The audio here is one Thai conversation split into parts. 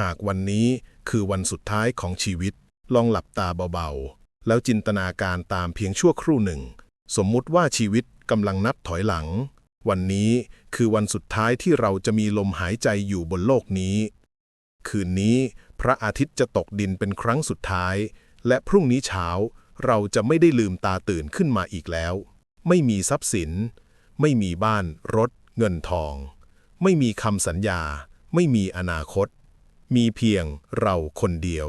หากวันนี้คือวันสุดท้ายของชีวิต ลองหลับตาเบาๆ แล้วจินตนาการตามเพียงชั่วครู่หนึ่ง สมมุติว่าชีวิตกำลังนับถอยหลัง วันนี้คือวันสุดท้ายที่เราจะมีลมหายใจอยู่บนโลกนี้ คืนนี้พระอาทิตย์จะตกดินเป็นครั้งสุดท้าย และพรุ่งนี้เช้าเราจะไม่ได้ลืมตาตื่นขึ้นมาอีกแล้ว ไม่มีทรัพย์สิน ไม่มีบ้าน รถ เงินทอง ไม่มีคำสัญญา ไม่มีอนาคต มีเพียงเราคนเดียว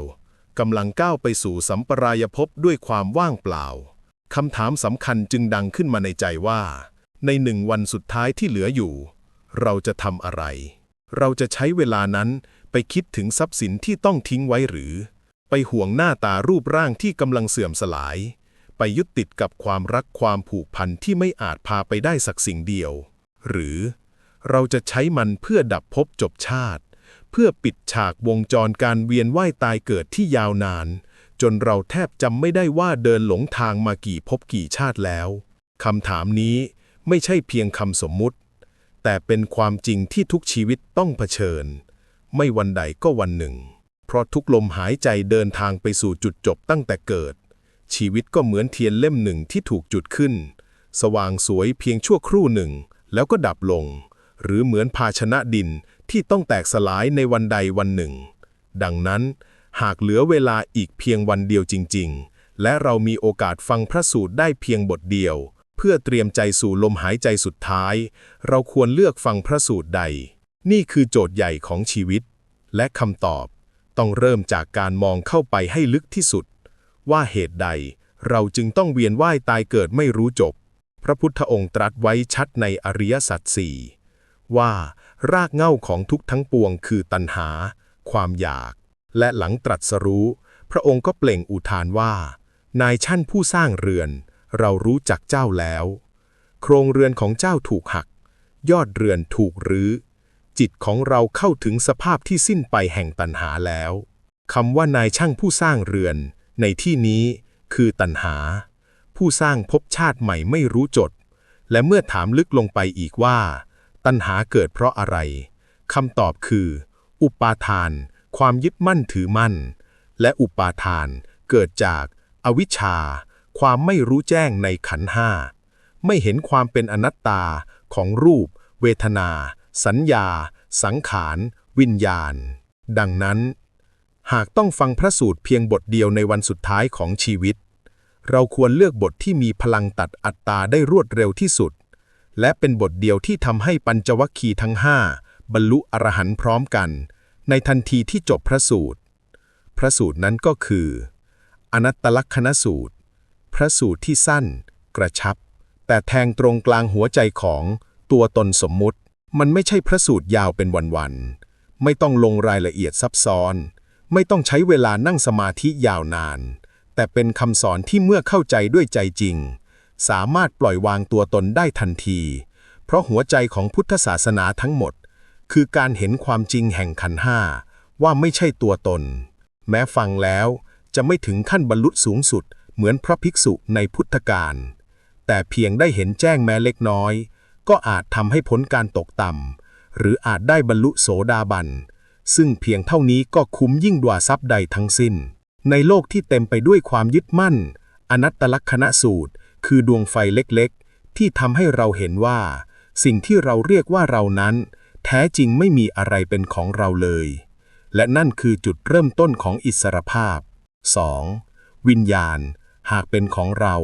กำลังก้าวไปสู่สัมปรายภพด้วยความว่างเปล่าคำถามสำคัญจึงดังขึ้นมาในใจว่า ในหนึ่งวันสุดท้ายที่เหลืออยู่ เราจะทำอะไร เราจะใช้เวลานั้นไปคิดถึงทรัพย์สินที่ต้องทิ้งไว้หรือ ไปห่วงหน้าตารูปร่างที่กำลังเสื่อมสลาย ไปยึดติดกับความรักความผูกพันที่ไม่อาจพาไปได้สักสิ่งเดียว หรือ เราจะใช้มันเพื่อดับภพจบชาติ เพื่อปิดฉากวงจรการเวียนว่ายตายเกิดที่ยาวนาน จนเราแทบจำไม่ได้ว่าเดินหลงทางมากี่ภพกี่ชาติแล้วคำถามนี้ไม่ใช่เพียงคำสมมุติ แต่เป็นความจริงที่ทุกชีวิตต้องเผชิญ ไม่วันใดก็วันหนึ่ง เพราะทุกลมหายใจเดินทางไปสู่จุดจบตั้งแต่เกิด ชีวิตก็เหมือนเทียนเล่มหนึ่งที่ถูกจุดขึ้น สว่างสวยเพียงชั่วครู่หนึ่ง แล้วก็ดับลง หรือเหมือนภาชนะดิน ที่ต้องแตกสลายในวันใดวันหนึ่ง ดังนั้น หากเหลือเวลาอีกเพียงวันเดียวจริง ๆ และเรามีโอกาสฟังพระสูตรได้เพียงบทเดียว เพื่อเตรียมใจสู่ลมหายใจสุดท้าย เราควรเลือกฟังพระสูตรใด นี่คือโจทย์ใหญ่ของชีวิต และคำตอบ ต้องเริ่มจากการมองเข้าไปให้ลึกที่สุด ว่าเหตุใด เราจึงต้องเวียนว่ายตายเกิดไม่รู้จบ พระพุทธองค์ตรัสไว้ชัดในอริยสัจสี่ว่า รากเหง้าของทุกทั้งปวงคือตัณหา ความอยาก และหลังตรัสรู้ พระองค์ก็เปล่งอุทานว่า นายช่านผู้สร้างเรือน เรารู้จักเจ้าแล้ว โครงเรือนของเจ้าถูกหัก ยอดเรือนถูกรื้อ จิตของเราเข้าถึงสภาพที่สิ้นไปแห่งตัณหาแล้วคำว่านายช่างผู้สร้างเรือน ในที่นี้คือตัณหา ผู้สร้างภพชาติใหม่ไม่รู้จด และเมื่อถามลึกลงไปอีกว่า ตัณหาเกิดเพราะอะไรคำตอบคือ อุปาทาน ความยึดมั่นถือมั่น และอุปาทานเกิดจากอวิชชา ความไม่รู้แจ้งในขันห้า ไม่เห็นความเป็นอนัตตาของรูป เวทนา สัญญา สังขาร วิญญาณ ดังนั้น หากต้องฟังพระสูตรเพียงบทเดียวในวันสุดท้ายของชีวิต เราควรเลือกบทที่มีพลังตัดอัตตาได้รวดเร็วที่สุด และเป็นบทเดียวที่ทำให้ปัญจวัคคีย์ทั้งห้าบรรลุอรหันต์พร้อมกัน ในทันทีที่จบพระสูตร พระสูตรนั้นก็คือ อนัตตลักษณสูตร พระสูตรที่สั้น กระชับ แต่แทงตรงกลางหัวใจของตัวตนสมมุติ มันไม่ใช่พระสูตรยาวเป็นวันๆไม่ต้องลงรายละเอียดซับซ้อน ไม่ต้องใช้เวลานั่งสมาธิยาวนาน แต่เป็นคำสอนที่เมื่อเข้าใจด้วยใจจริง สามารถปล่อยวางตัวตนได้ทันที เพราะหัวใจของพุทธศาสนาทั้งหมด คือการเห็นความจริงแห่งขันห้าว่าไม่ใช่ตัวตน แม้ฟังแล้วจะไม่ถึงขั้นบรรลุสูงสุดเหมือนพระภิกษุในพุทธกาลแต่เพียงได้เห็นแจ้งแม้เล็กน้อย ก็อาจทำให้พ้นการตกต่ำหรืออาจได้บรรลุโสดาบัน ซึ่งเพียงเท่านี้ก็คุ้มยิ่งกว่าทรัพย์ใดทั้งสิ้น ในโลกที่เต็มไปด้วยความยึดมั่น อนัตตลักษณะสูตร คือดวงไฟเล็กๆ ที่ทำให้เราเห็นว่า สิ่งที่เราเรียกว่าเรานั้น แท้จริงไม่มีอะไรเป็นของเราเลย และนั่นคือจุดเริ่มต้นของอิสรภาพ 2. วิญญาณ หากเป็นของเรา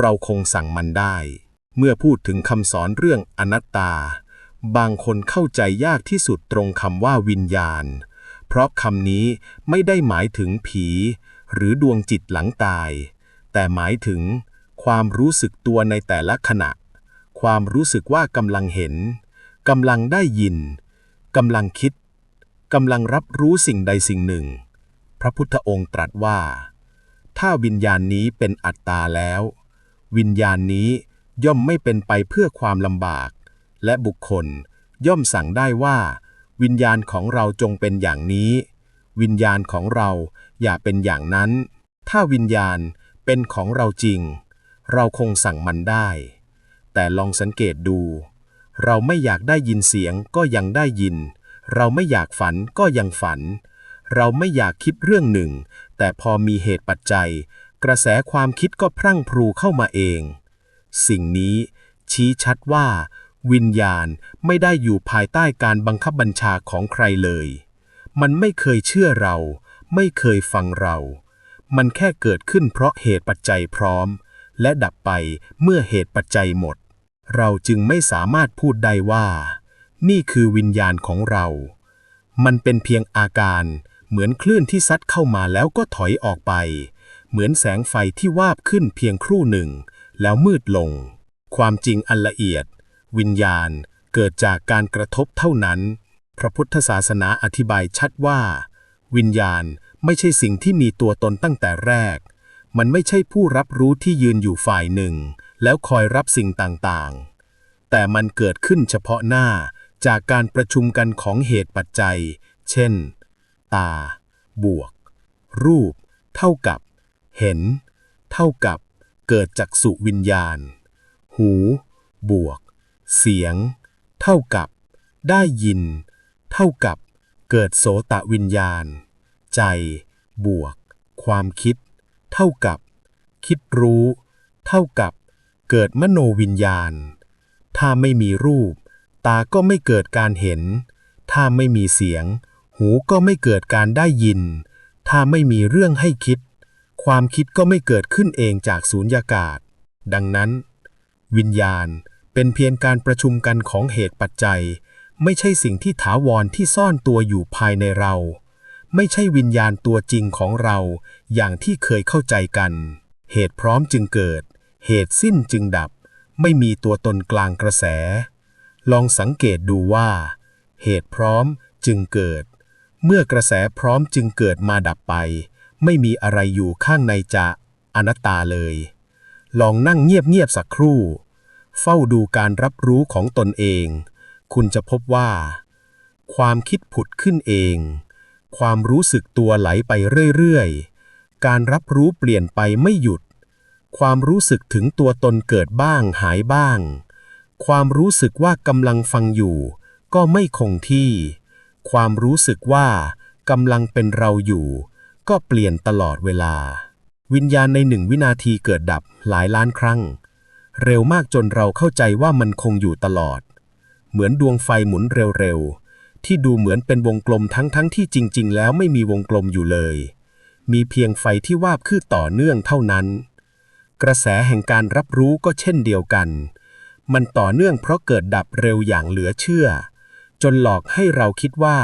เราคงสั่งมันได้ เมื่อพูดถึงคำสอนเรื่องอนัตตา บางคนเข้าใจยากที่สุดตรงคำว่าวิญญาณ เพราะคำนี้ไม่ได้หมายถึงผี หรือดวงจิตหลังตาย แต่หมายถึง ความรู้สึกตัวในแต่ละขณะ ความรู้สึกว่ากำลังเห็นกำลังได้ยินกำลังคิดกำลังรับรู้สิ่งใดสิ่งหนึ่ง พระพุทธองค์ตรัสว่า ถ้าวิญญาณนี้เป็นอัตตาแล้ว วิญญาณนี้ย่อมไม่เป็นไปเพื่อความลำบาก และบุคคลย่อมสั่งได้ว่า วิญญาณของเราจงเป็นอย่างนี้ วิญญาณของเราอย่าเป็นอย่างนั้น ถ้าวิญญาณเป็นของเราจริง เราคงสั่งมันได้ แต่ลองสังเกตดู เราไม่อยากได้ยินเสียงก็ยังได้ยิน เราไม่อยากฝันก็ยังฝัน เราไม่อยากคิดเรื่องหนึ่ง แต่พอมีเหตุปัจจัย กระแสความคิดก็พรั่งพรูเข้ามาเอง สิ่งนี้ ชี้ชัดว่า วิญญาณไม่ได้อยู่ภายใต้การบังคับบัญชาของใครเลย มันไม่เคยเชื่อเรา ไม่เคยฟังเรา มันแค่เกิดขึ้นเพราะเหตุปัจจัยพร้อม และดับไปเมื่อเหตุปัจจัยหมด เราจึงไม่สามารถพูดได้ว่า นี่คือวิญญาณของเรา มันเป็นเพียงอาการเหมือนคลื่นที่ซัดเข้ามาแล้วก็ถอยออกไป เหมือนแสงไฟที่วาบขึ้นเพียงครู่หนึ่ง แล้วมืดลง ความจริงอันละเอียด วิญญาณเกิดจากการกระทบเท่านั้น พระพุทธศาสนาอธิบายชัดว่า วิญญาณไม่ใช่สิ่งที่มีตัวตนตั้งแต่แรก มันไม่ใช่ผู้รับรู้ที่ยืนอยู่ฝ่ายหนึ่ง แล้วคอยรับสิ่งต่างๆ แต่มันเกิดขึ้นเฉพาะหน้าจากการประชุมกันของเหตุปัจจัย เช่น ตา บวก รูป เท่ากับ เห็น เท่ากับ เกิดจากสุวิญญาณ หู บวก เสียง เท่ากับ ได้ยิน เท่ากับ เกิดโสตวิญญาณ ใจ บวก ความคิด เท่ากับ คิดรู้ เท่ากับ เกิดมโนวิญญาณ ถ้าไม่มีรูป ตาก็ไม่เกิดการเห็น ถ้าไม่มีเสียง หูก็ไม่เกิดการได้ยิน ถ้าไม่มีเรื่องให้คิด ความคิดก็ไม่เกิดขึ้นเองจากสูญญากาศ ดังนั้น วิญญาณเป็นเพียงการประชุมกันของเหตุปัจจัย ไม่ใช่สิ่งที่ถาวรที่ซ่อนตัวอยู่ภายในเรา ไม่ใช่วิญญาณตัวจริงของเรา อย่างที่เคยเข้าใจกัน เหตุพร้อมจึงเกิด เหตุสิ้นจึงดับ ไม่มีตัวตนกลางกระแส ลองสังเกตดูว่า เหตุพร้อมจึงเกิด เมื่อกระแสพร้อมจึงเกิดมาดับไป ไม่มีอะไรอยู่ข้างในจะอนัตตาเลย ลองนั่งเงียบๆสักครู่ เฝ้าดูการรับรู้ของตนเอง คุณจะพบว่า ความคิดผุดขึ้นเอง ความรู้สึกตัวไหลไปเรื่อยๆ การรับรู้เปลี่ยนไปไม่หยุด ความรู้สึกถึงตัวตนเกิดบ้างหายบ้าง ความรู้สึกว่ากำลังฟังอยู่ ก็ไม่คงที่ ความรู้สึกว่ากำลังเป็นเราอยู่ ก็เปลี่ยนตลอดเวลา วิญญาณในหนึ่งวินาทีเกิดดับหลายล้านครั้ง เร็วมากจนเราเข้าใจว่ามันคงอยู่ตลอด เหมือนดวงไฟหมุนเร็วๆ ที่ดูเหมือนเป็นวงกลมทั้งๆทที่จริง ๆ แล้วไม่มีวงกลมอยู่เลย มีเพียงไฟที่วาบคือต่อเนื่องเท่านั้น กระแสแห่งการรับรู้ก็เช่นเดียวกัน มันต่อเนื่องเพราะเกิดดับเร็วอย่างเหลือเชื่อ จนหลอกให้เราคิดว่า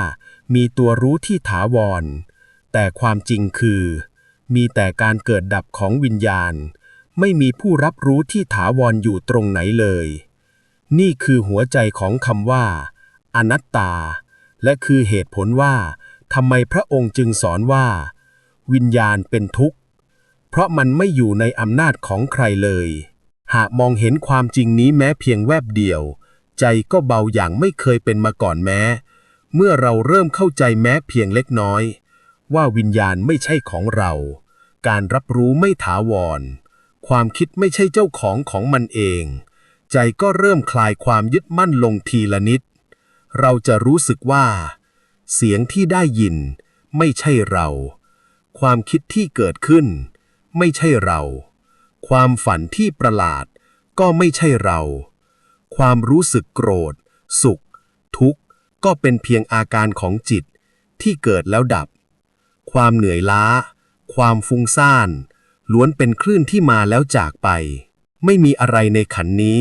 มีตัวรู้ที่ถาวร แต่ความจริงคือ มีแต่การเกิดดับของวิญญาณ ไม่มีผู้รับรู้ที่ถาวรอยู่ตรงไหนเลย นี่คือหัวใจของคำว่าอนัตตา และคือเหตุผลว่าทำไมพระองค์จึงสอนว่า วิญญาณเป็นทุกข์ เพราะมันไม่อยู่ในอำนาจของใครเลย หากมองเห็นความจริงนี้แม้เพียงแวบเดียว ใจก็เบาอย่างไม่เคยเป็นมาก่อนแม้ เมื่อเราเริ่มเข้าใจแม้เพียงเล็กน้อย ว่าวิญญาณไม่ใช่ของเรา การรับรู้ไม่ถาวร ความคิดไม่ใช่เจ้าของของมันเอง ใจก็เริ่มคลายความยึดมั่นลงทีละนิด เราจะรู้สึกว่า เสียงที่ได้ยิน ไม่ใช่เรา ความคิดที่เกิดขึ้น ไม่ใช่เรา ความฝันที่ประหลาด ก็ไม่ใช่เรา ความรู้สึกโกรธ สุข ทุกข์ ก็เป็นเพียงอาการของจิต ที่เกิดแล้วดับ ความเหนื่อยล้า ความฟุ้งซ่าน ล้วนเป็นคลื่นที่มาแล้วจากไป ไม่มีอะไรในขันนี้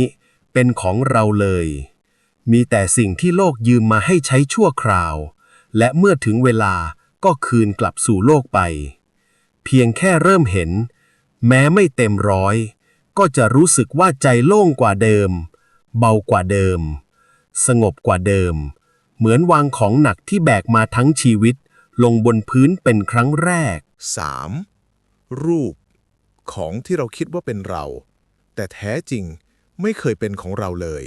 เป็นของเราเลย มีแต่สิ่งที่โลกยืมมาให้ใช้ชั่วคราว และเมื่อถึงเวลาก็คืนกลับสู่โลกไป เพียงแค่เริ่มเห็น แม้ไม่เต็มร้อย ก็จะรู้สึกว่าใจโล่งกว่าเดิม เบากว่าเดิม สงบกว่าเดิม เหมือนวางของหนักที่แบกมาทั้งชีวิต ลงบนพื้นเป็นครั้งแรก 3. รูป ของที่เราคิดว่าเป็นเรา แต่แท้จริงไม่เคยเป็นของเราเลย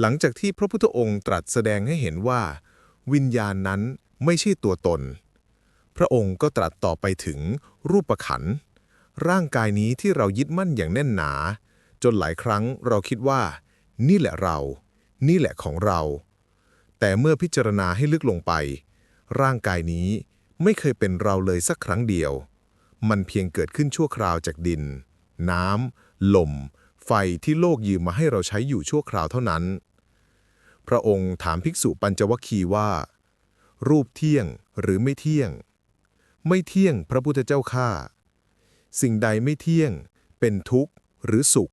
หลังจากที่พระพุทธองค์ตรัสแสดงให้เห็นว่า วิญญาณนั้นไม่ใช่ตัวตน พระองค์ก็ตรัสต่อไปถึงรูปขันธ์ร่างกายนี้ที่เรายึดมั่นอย่างแน่นหนา จนหลายครั้งเราคิดว่า นี่แหละเรา นี่แหละของเรา แต่เมื่อพิจารณาให้ลึกลงไป ร่างกายนี้ไม่เคยเป็นเราเลยสักครั้งเดียว มันเพียงเกิดขึ้นชั่วคราวจากดิน น้ำลม ไฟที่โลกยืมมาให้เราใช้อยู่ชั่วคราวเท่านั้น พระองค์ถามภิกษุปัญจวัคคีย์ว่า รูปเที่ยงหรือไม่เที่ยง ไม่เที่ยงพระพุทธเจ้าข้าสิ่งใดไม่เที่ยง เป็นทุกข์หรือสุข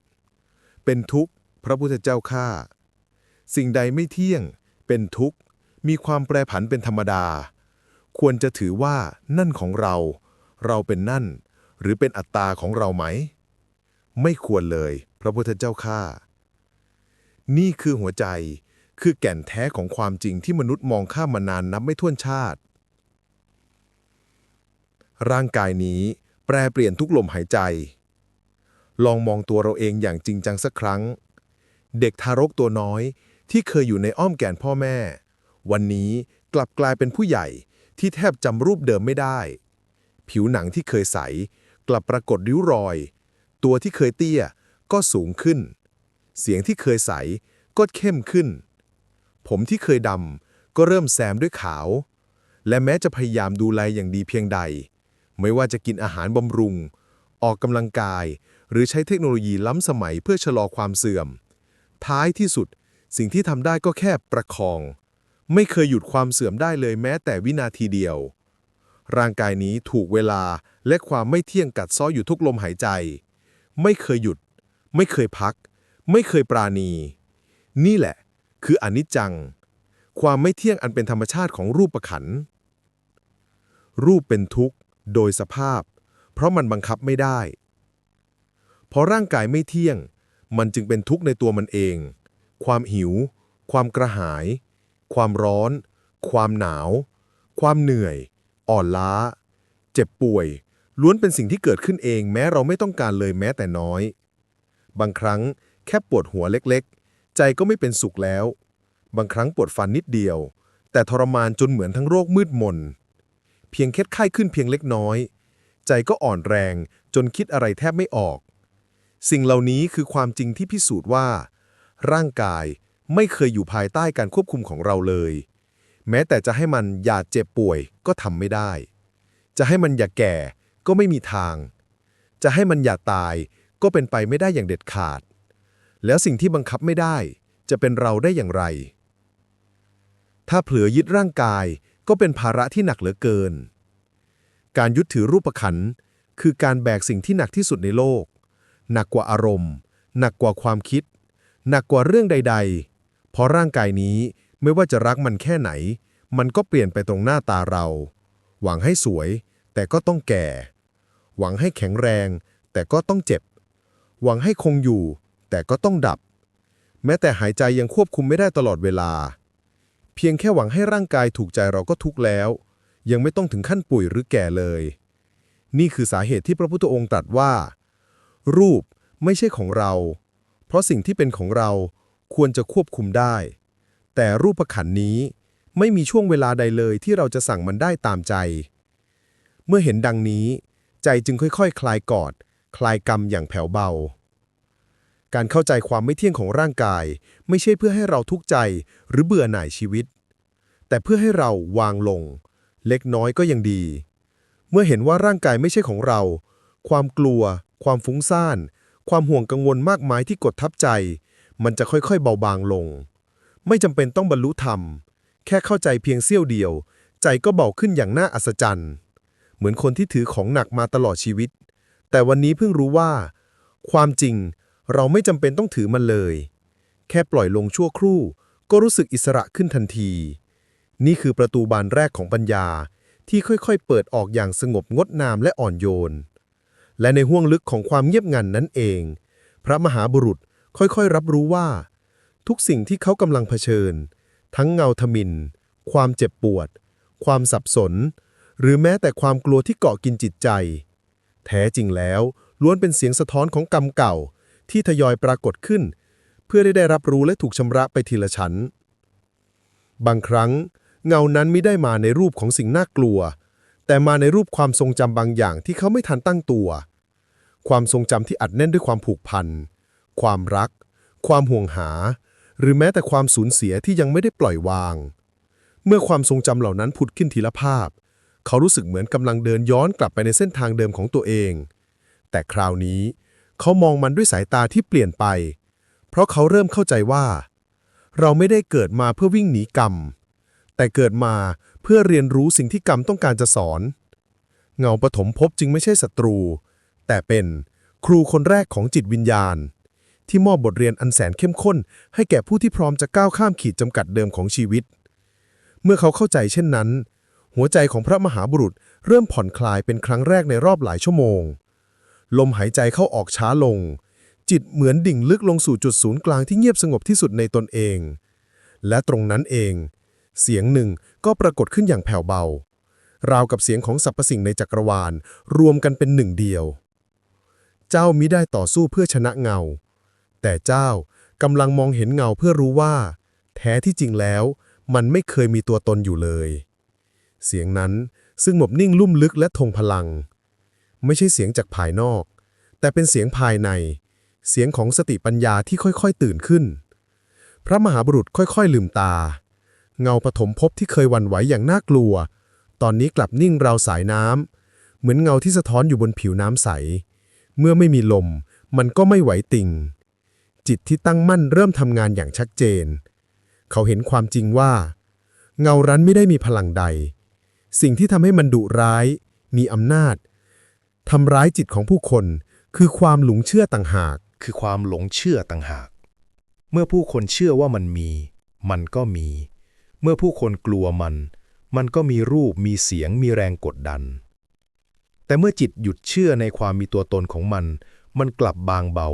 เป็นทุกข์พระพุทธเจ้าข้าสิ่งใดไม่เที่ยง เป็นทุกข์ มีความแปรผันเป็นธรรมดา ควรจะถือว่านั่นของเรา เราเป็นนั่น หรือเป็นอัตตาของเราไหม ไม่ควรเลย พระพุทธเจ้าข้านี่คือหัวใจคือแก่นแท้ของความจริงที่มนุษย์มองข้ามมานานนับไม่ถ้วนชาติ ร่างกายนี้แปรเปลี่ยนทุกลมหายใจ ลองมองตัวเราเองอย่างจริงจังสักครั้ง เด็กทารกตัวน้อยที่เคยอยู่ในอ้อมแก่นพ่อแม่ วันนี้กลับกลายเป็นผู้ใหญ่ที่แทบจำรูปเดิมไม่ได้ ผิวหนังที่เคยใส กลับปรากฏริ้วรอย ตัวที่เคยเตี้ย ก็สูงขึ้น เสียงที่เคยใสก็เข้มขึ้น ผมที่เคยดำก็เริ่มแซมด้วยขาว และแม้จะพยายามดูแลอย่างดีเพียงใด ไม่ว่าจะกินอาหารบำรุง ออกกำลังกาย หรือใช้เทคโนโลยีล้ำสมัยเพื่อชะลอความเสื่อม ท้ายที่สุดสิ่งที่ทำได้ก็แค่ประคอง ไม่เคยหยุดความเสื่อมได้เลยแม้แต่วินาทีเดียว ร่างกายนี้ถูกเวลาและความไม่เที่ยงกัดซ้ออยู่ทุกลมหายใจ ไม่เคยหยุด ไม่เคยพัก ไม่เคยปราณี นี่แหละ คืออนิจจัง ความไม่เที่ยงอันเป็นธรรมชาติของรูปประขันธ์รูปเป็นทุกข์ โดยสภาพ เพราะมันบังคับไม่ได้พอร่างกายไม่เที่ยง มันจึงเป็นทุกข์ในตัวมันเอง ความหิว ความกระหาย ความร้อน ความหนาว ความเหนื่อย อ่อนล้า เจ็บป่วย ล้วนเป็นสิ่งที่เกิดขึ้นเองแม้เราไม่ต้องการเลยแม้แต่น้อย บางครั้งแค่ปวดหัวเล็กๆ ใจก็ไม่เป็นสุขแล้ว บางครั้งปวดฟันนิดเดียว แต่ทรมานจนเหมือนทั้งโรคมืดมน เพียงแค่ไข้ขึ้นเพียงเล็กน้อย ใจก็อ่อนแรงจนคิดอะไรแทบไม่ออก สิ่งเหล่านี้คือความจริงที่พิสูจน์ว่า ร่างกายไม่เคยอยู่ภายใต้การควบคุมของเราเลย แม้แต่จะให้มันอย่าเจ็บป่วยก็ทำไม่ได้ จะให้มันอย่าแก่ก็ไม่มีทาง จะให้มันอย่าตาย ก็เป็นไปไม่ได้อย่างเด็ดขาด แล้วสิ่งที่บังคับไม่ได้ จะเป็นเราได้อย่างไร ถ้าเผลอยึดร่างกายก็เป็นภาระที่หนักเหลือเกิน การยึดถือรูปขันคือการแบกสิ่งที่หนักที่สุดในโลก หนักกว่าอารมณ์ หนักกว่าความคิด หนักกว่าเรื่องใด ๆ เพราะร่างกายนี้ไม่ว่าจะรักมันแค่ไหน มันก็เปลี่ยนไปตรงหน้าตาเรา หวังให้สวย แต่ก็ต้องแก่ หวังให้แข็งแรง แต่ก็ต้องเจ็บ หวังให้คงอยู่ แต่ก็ต้องดับ แม้แต่หายใจยังควบคุมไม่ได้ตลอดเวลา เพียงแค่หวังให้ร่างกายถูกใจเราก็ทุกข์แล้ว ยังไม่ต้องถึงขั้นป่วยหรือแก่เลย นี่คือสาเหตุที่พระพุทธองค์ตรัสว่า รูปไม่ใช่ของเรา เพราะสิ่งที่เป็นของเราควรจะควบคุมได้ แต่รูปขันนี้ไม่มีช่วงเวลาใดเลยที่เราจะสั่งมันได้ตามใจ เมื่อเห็นดังนี้ ใจจึงค่อยๆคลายกอด คลายกรรมอย่างแผ่วเบา การเข้าใจความไม่เที่ยงของร่างกาย ไม่ใช่เพื่อให้เราทุกข์ใจหรือเบื่อหน่ายชีวิต แต่เพื่อให้เราวางลง เล็กน้อยก็ยังดี เมื่อเห็นว่าร่างกายไม่ใช่ของเรา ความกลัว ความฟุ้งซ่าน ความห่วงกังวลมากมายที่กดทับใจ มันจะค่อยๆ เบาบางลง ไม่จำเป็นต้องบรรลุธรรม แค่เข้าใจเพียงเสี้ยวเดียว ใจก็เบาขึ้นอย่างน่าอัศจรรย์ เหมือนคนที่ถือของหนักมาตลอดชีวิต แต่วันนี้เพิ่งรู้ว่า ความจริงเราไม่จำเป็นต้องถือมันเลย แค่ปล่อยลงชั่วครู่ ก็รู้สึกอิสระขึ้นทันที นี่คือประตูบานแรกของปัญญาที่ค่อยๆ เปิดออกอย่างสงบงดงามและอ่อนโยน และในห้วงลึกของความเงียบงันนั้นเอง พระมหาบุรุษค่อยๆ รับรู้ว่า ทุกสิ่งที่เขากำลังเผชิญ ทั้งเงาทมิน ความเจ็บปวด ความสับสน หรือแม้แต่ความกลัวที่เกาะกินจิตใจ แท้จริงแล้ว ล้วนเป็นเสียงสะท้อนของกรรมเก่า ที่ทยอยปรากฏขึ้น เพื่อได้ได้รับรู้และถูกชำระไปทีละชั้น บางครั้ง เงานั้นไม่ได้มาในรูปของสิ่งน่ากลัว แต่มาในรูปความทรงจำบางอย่างที่เขาไม่ทันตั้งตัว ความทรงจำที่อัดแน่นด้วยความผูกพัน ความรัก ความห่วงหา หรือแม้แต่ความสูญเสียที่ยังไม่ได้ปล่อยวาง เมื่อความทรงจำเหล่านั้นผุดขึ้นทีละภาพ เขารู้สึกเหมือนกำลังเดินย้อนกลับไปในเส้นทางเดิมของตัวเอง แต่คราวนี้เขามองมันด้วยสายตาที่เปลี่ยนไป เพราะเขาเริ่มเข้าใจว่า เราไม่ได้เกิดมาเพื่อวิ่งหนีกรรม แต่เกิดมาเพื่อเรียนรู้สิ่งที่กรรมต้องการจะสอน เงาปฐมภพจึงไม่ใช่ศัตรู แต่เป็นครูคนแรกของจิตวิญญาณ ที่มอบบทเรียนอันแสนเข้มข้น ให้แก่ผู้ที่พร้อมจะก้าวข้ามขีดจำกัดเดิมของชีวิต เมื่อเขาเข้าใจเช่นนั้น หัวใจของพระมหาบุรุษเริ่มผ่อนคลายเป็นครั้งแรกในรอบหลายชั่วโมง ลมหายใจเข้าออกช้าลง จิตเหมือนดิ่งลึกลงสู่จุดศูนย์กลางที่เงียบสงบที่สุดในตนเอง และตรงนั้นเอง เสียงหนึ่งก็ปรากฏขึ้นอย่างแผ่วเบา ราวกับเสียงของสรรพสิ่งในจักรวาลรวมกันเป็นหนึ่งเดียว เจ้ามิได้ต่อสู้เพื่อชนะเงา แต่เจ้ากำลังมองเห็นเงาเพื่อรู้ว่า แท้ที่จริงแล้ว มันไม่เคยมีตัวตนอยู่เลย เสียงนั้นซึ่งหมบนิ่งลุ่มลึกและทงพลัง ไม่ใช่เสียงจากภายนอก แต่เป็นเสียงภายใน เสียงของสติปัญญาที่ค่อยๆตื่นขึ้น พระมหาบุรุษค่อยๆ ลืมตา เงาปฐมภพที่เคยวันไหวอย่างน่ากลัว ตอนนี้กลับนิ่งราวสายน้ำเหมือนเงาที่สะท้อนอยู่บนผิวน้ำใส เมื่อไม่มีลม มันก็ไม่ไหวติงจิตที่ตั้งมั่นเริ่มทำงานอย่างชัดเจน เขาเห็นความจริงว่า เงารั้นไม่ได้มีพลังใด สิ่งที่ทำให้มันดุร้าย มีอำนาจทำร้ายจิตของผู้คน คือความหลงเชื่อต่างหาก คือความหลงเชื่อต่างหาก เมื่อผู้คนเชื่อว่ามันมี มันก็มี เมื่อผู้คนกลัวมัน มันก็มีรูปมีเสียงมีแรงกดดัน แต่เมื่อจิตหยุดเชื่อในความมีตัวตนของมัน มันกลับบางเบา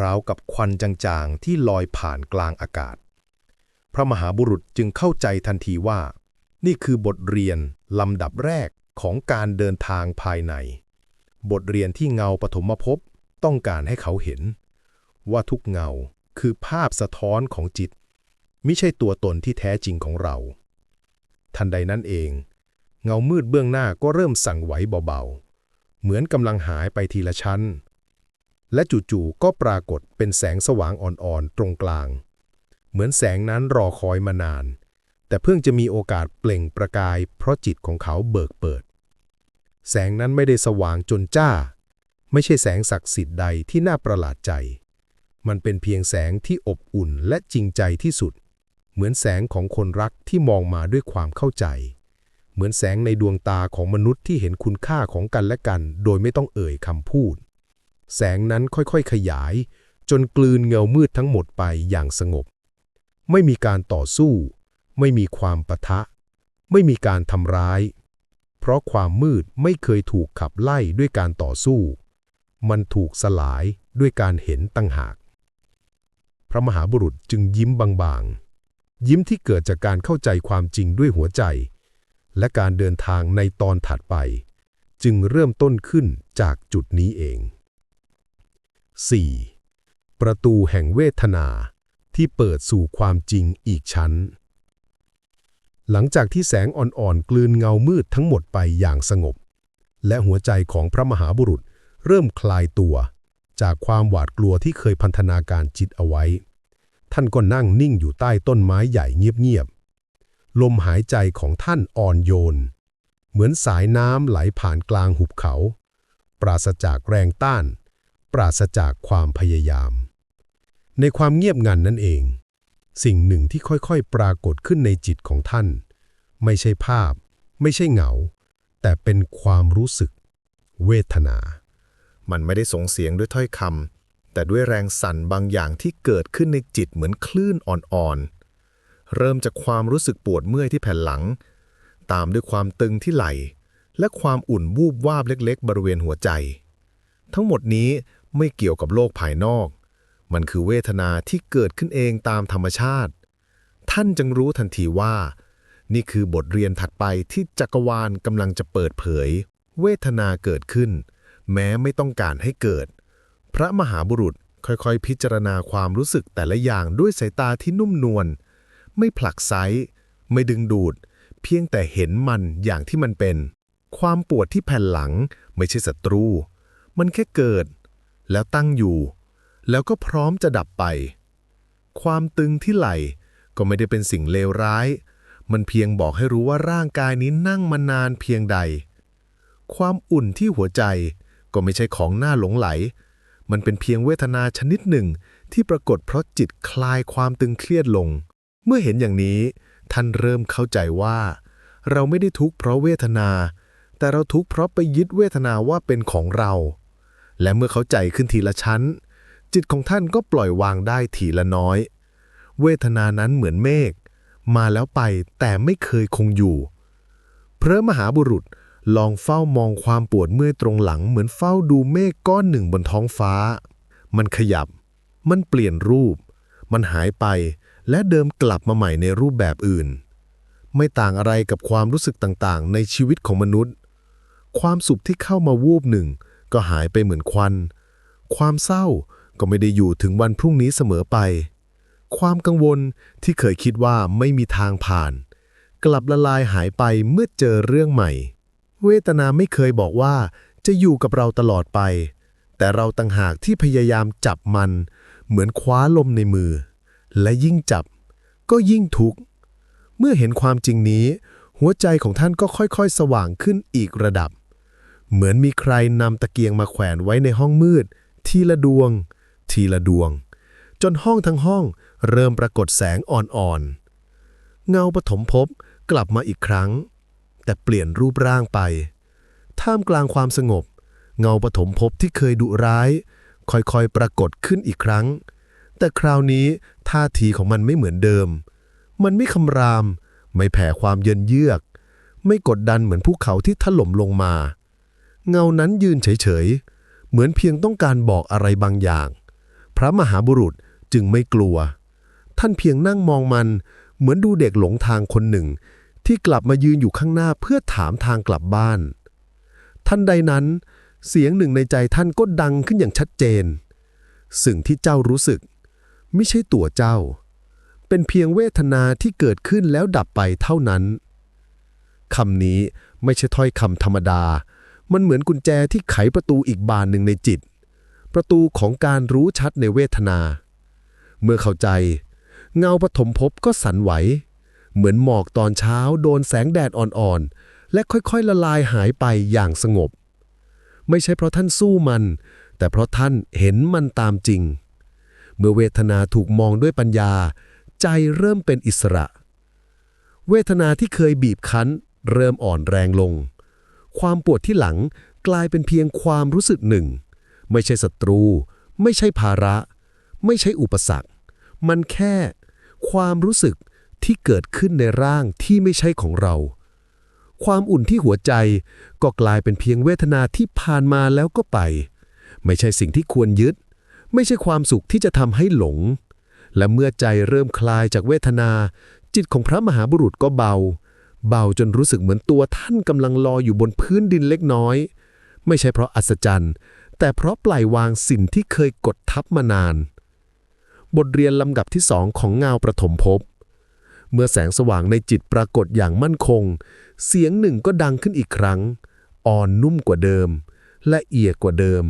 ราวกับควันจางๆ ที่ลอยผ่านกลางอากาศ พระมหาบุรุษจึงเข้าใจทันทีว่า นี่คือบทเรียนลำดับแรกของการเดินทางภายใน บทเรียนที่เงาปฐมภพต้องการให้เขาเห็น ว่าทุกเงาคือภาพสะท้อนของจิตมิใช่ตัวตนที่แท้จริงของเรา ทันใดนั้นเอง เงามืดเบื้องหน้าก็เริ่มสั่งไหวเบาๆ เหมือนกำลังหายไปทีละชั้น และจู่ๆก็ปรากฏเป็นแสงสว่างอ่อนๆ ตรงกลาง เหมือนแสงนั้นรอคอยมานาน แต่เพิ่งจะมีโอกาสเปล่งประกาย เพราะจิตของเขาเบิกเปิด แสงนั้นไม่ได้สว่างจนจ้า ไม่ใช่แสงศักดิ์สิทธิ์ใดที่น่าประหลาดใจ มันเป็นเพียงแสงที่อบอุ่นและจริงใจที่สุด เหมือนแสงของคนรักที่มองมาด้วยความเข้าใจ เหมือนแสงในดวงตาของมนุษย์ที่เห็นคุณค่าของกันและกัน โดยไม่ต้องเอ่ยคำพูด แสงนั้นค่อยๆขยาย จนกลืนเงามืดทั้งหมดไปอย่างสงบ ไม่มีการต่อสู้ ไม่มีความปะทะ ไม่มีการทำร้าย เพราะความมืดไม่เคยถูกขับไล่ด้วยการต่อสู้ มันถูกสลายด้วยการเห็นตั้งหาก พระมหาบุรุษจึงยิ้มบางๆ ยิ้มที่เกิดจากการเข้าใจความจริงด้วยหัวใจ และการเดินทางในตอนถัดไป จึงเริ่มต้นขึ้นจากจุดนี้เอง 4. ประตูแห่งเวทนาที่เปิดสู่ความจริงอีกชั้น หลังจากที่แสงอ่อนๆ กลืนเงามืดทั้งหมดไปอย่างสงบ และหัวใจของพระมหาบุรุษเริ่มคลายตัว จากความหวาดกลัวที่เคยพันธนาการจิตเอาไว้ ท่านก็นั่งนิ่งอยู่ใต้ต้นไม้ใหญ่เงียบๆ ลมหายใจของท่านอ่อนโยน เหมือนสายน้ำไหลผ่านกลางหุบเขา ปราศจากแรงต้าน ปราศจากความพยายาม ในความเงียบงันนั่นเอง สิ่งหนึ่งที่ค่อยๆ ปรากฏขึ้นในจิตของท่าน ไม่ใช่ภาพ ไม่ใช่เหงา แต่เป็นความรู้สึก เวทนา มันไม่ได้ส่งเสียงด้วยถ้อยคำแต่ด้วยแรงสั่นบางอย่างที่เกิดขึ้นในจิตเหมือนคลื่นอ่อนๆ เริ่มจากความรู้สึกปวดเมื่อยที่แผ่นหลัง ตามด้วยความตึงที่ไหล่ และความอุ่นวูบวาบเล็กๆ บริเวณหัวใจ ทั้งหมดนี้ไม่เกี่ยวกับโลกภายนอก มันคือเวทนาที่เกิดขึ้นเองตามธรรมชาติ ท่านจึงรู้ทันทีว่า นี่คือบทเรียนถัดไปที่จักรวาลกำลังจะเปิดเผย เวทนาเกิดขึ้น แม้ไม่ต้องการให้เกิด พระมหาบุรุษค่อยๆ พิจารณาความรู้สึกแต่ละอย่างด้วยสายตาที่นุ่มนวลไม่ผลักไซไม่ดึงดูด เพียงแต่เห็นมันอย่างที่มันเป็น ความปวดที่แผ่นหลังไม่ใช่ศัตรู มันแค่เกิด แล้วตั้งอยู่ แล้วก็พร้อมจะดับไป ความตึงที่ไหล่ก็ไม่ได้เป็นสิ่งเลวร้าย มันเพียงบอกให้รู้ว่าร่างกายนี้นั่งมานานเพียงใด ความอุ่นที่หัวใจก็ไม่ใช่ของน่าหลงไหล มันเป็นเพียงเวทนาชนิดหนึ่งที่ปรากฏเพราะจิตคลายความตึงเครียดลง เมื่อเห็นอย่างนี้ ท่านเริ่มเข้าใจว่า เราไม่ได้ทุกข์เพราะเวทนา แต่เราทุกข์เพราะไปยึดเวทนาว่าเป็นของเรา และเมื่อเข้าใจขึ้นทีละชั้น จิตของท่านก็ปล่อยวางได้ทีละน้อย เวทนานั้นเหมือนเมฆ มาแล้วไปแต่ไม่เคยคงอยู่ พระมหาบุรุษลองเฝ้ามองความปวดเมื่อยตรงหลังเหมือนเฝ้าดูเมฆก้อนหนึ่งบนท้องฟ้า มันขยับ มันเปลี่ยนรูป มันหายไปและเดิมกลับมาใหม่ในรูปแบบอื่น ไม่ต่างอะไรกับความรู้สึกต่างๆ ในชีวิตของมนุษย์ ความสุขที่เข้ามาวูบหนึ่ง ก็หายไปเหมือนควัน ความเศร้า ก็ไม่ได้อยู่ถึงวันพรุ่งนี้เสมอไป ความกังวลที่เคยคิดว่าไม่มีทางผ่าน กลับละลายหายไปเมื่อเจอเรื่องใหม่ เวทนาไม่เคยบอกว่าจะอยู่กับเราตลอดไป แต่เราต่างหากที่พยายามจับมัน เหมือนคว้าลมในมือ และยิ่งจับ ก็ยิ่งทุกข์ เมื่อเห็นความจริงนี้ หัวใจของท่านก็ค่อยๆ สว่างขึ้นอีกระดับ เหมือนมีใครนำตะเกียงมาแขวนไว้ในห้องมืด ทีละดวง ทีละดวง จนห้องทั้งห้องเริ่มปรากฏแสงอ่อนๆ เงาปฐมภพกลับมาอีกครั้ง แต่เปลี่ยนรูปร่างไป ท่ามกลางความสงบ เงาปฐมภพที่เคยดุร้าย ค่อยๆ ปรากฏขึ้นอีกครั้ง แต่คราวนี้ท่าทีของมันไม่เหมือนเดิม มันไม่คำราม ไม่แผ่ความเย็นเยือก ไม่กดดันเหมือนภูเขาที่ถล่มลงมา เงานั้นยืนเฉยๆเหมือนเพียงต้องการบอกอะไรบางอย่าง พระมหาบุรุษจึงไม่กลัว ท่านเพียงนั่งมองมัน เหมือนดูเด็กหลงทางคนหนึ่ง ที่กลับมายืนอยู่ข้างหน้าเพื่อถามทางกลับบ้าน ท่านใดนั้น เสียงหนึ่งในใจท่านก็ดังขึ้นอย่างชัดเจน สิ่งที่เจ้ารู้สึก ไม่ใช่ตัวเจ้า เป็นเพียงเวทนาที่เกิดขึ้นแล้วดับไปเท่านั้นคำนี้ไม่ใช่ถ้อยคำธรรมดา มันเหมือนกุญแจที่ไขประตูอีกบานหนึ่งในจิต ประตูของการรู้ชัดในเวทนา เมื่อเข้าใจ เงาปฐมภพก็สั่นไหว เหมือนหมอกตอนเช้าโดนแสงแดดอ่อนๆ และค่อยๆละลายหายไปอย่างสงบ ไม่ใช่เพราะท่านสู้มัน แต่เพราะท่านเห็นมันตามจริง เมื่อเวทนาถูกมองด้วยปัญญา ใจเริ่มเป็นอิสระ เวทนาที่เคยบีบคั้น เริ่มอ่อนแรงลง ความปวดที่หลังกลายเป็นเพียงความรู้สึกหนึ่ง ไม่ใช่ศัตรู ไม่ใช่ภาระ ไม่ใช่อุปสรรค มันแค่ความรู้สึกที่เกิดขึ้นในร่างที่ไม่ใช่ของเรา ความอุ่นที่หัวใจก็กลายเป็นเพียงเวทนาที่ผ่านมาแล้วก็ไป ไม่ใช่สิ่งที่ควรยึด ไม่ใช่ความสุขที่จะทำให้หลง และเมื่อใจเริ่มคลายจากเวทนา จิตของพระมหาบุรุษก็เบา เบาจนรู้สึกเหมือนตัวท่านกำลังลอยอยู่บนพื้นดินเล็กน้อย ไม่ใช่เพราะอัศจรรย์ แต่เพราะปล่อยวางสิ่งที่เคยกดทับมานาน บทเรียนลำดับที่สองของเงาประถมภพเมื่อแสงสว่างในจิตปรากฏอย่างมั่นคง เสียงหนึ่งก็ดังขึ้นอีกครั้ง อ่อนนุ่มกว่าเดิม และเอียกว่าเดิม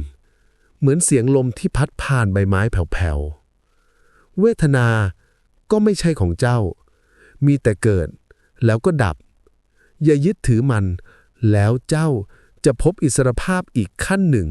เหมือนเสียงลมที่พัดผ่านใบไม้แผ่วๆ เวทนาก็ไม่ใช่ของเจ้า มีแต่เกิดแล้วก็ดับ อย่ายึดถือมัน แล้วเจ้าจะพบอิสรภาพอีกขั้นหนึ่ง